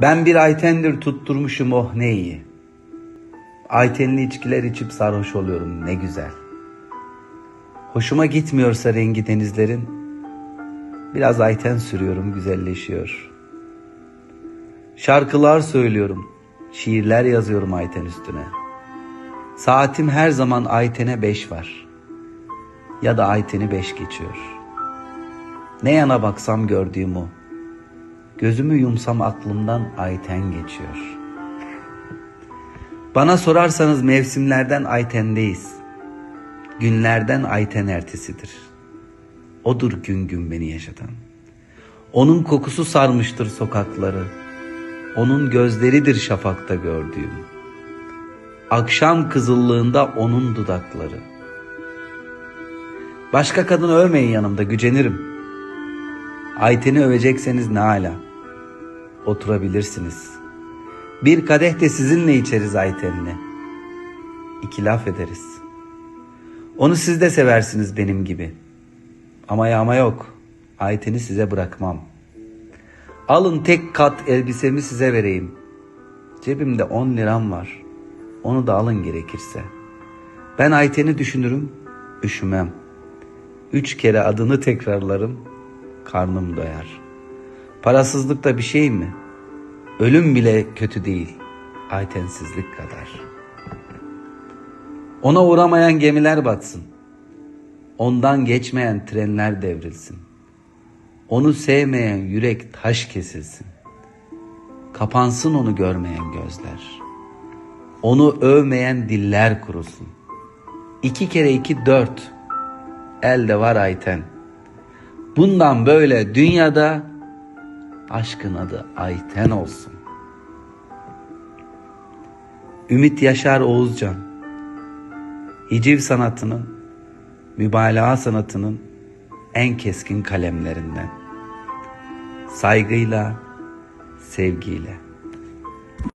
Ben bir Ayten'dir tutturmuşum oh ne iyi. Aytenli içkiler içip sarhoş oluyorum ne güzel. Hoşuma gitmiyorsa rengi denizlerin, biraz Ayten sürüyorum güzelleşiyor. Şarkılar söylüyorum, şiirler yazıyorum Ayten üstüne. Saatim her zaman Ayten'e beş var. Ya da Ayten'i beş geçiyor. Ne yana baksam gördüğüm o. Gözümü yumsam aklımdan Ayten geçiyor. Bana sorarsanız mevsimlerden Ayten'deyiz. Günlerden Ayten ertesidir. Odur gün gün beni yaşatan. Onun kokusu sarmıştır sokakları. Onun gözleridir şafakta gördüğüm. Akşam kızıllığında onun dudakları. Başka kadın övmeyin yanımda gücenirim. Ayten'i övecekseniz ne ala. Oturabilirsiniz. Bir kadeh de sizinle içeriz Ayten'le. İki laf ederiz. Onu siz de seversiniz benim gibi. Ama yağma yok. Ayten'i size bırakmam. Alın tek kat elbisemi size vereyim. Cebimde on liram var. Onu da alın gerekirse. Ben Ayten'i düşünürüm, üşümem. Üç kere adını tekrarlarım, karnım doyar. Parasızlık da bir şey mi? Ölüm bile kötü değil, Aytensizlik kadar. Ona uğramayan gemiler batsın. Ondan geçmeyen trenler devrilsin. Onu sevmeyen yürek taş kesilsin. Kapansın onu görmeyen gözler. Onu övmeyen diller kurusun. İki kere iki dört. Elde var Ayten. Bundan böyle dünyada aşkın adı Ayten olsun. Ümit Yaşar Oğuzcan Hiciv sanatının, mübalağa sanatının en keskin kalemlerinden. Saygıyla, sevgiyle.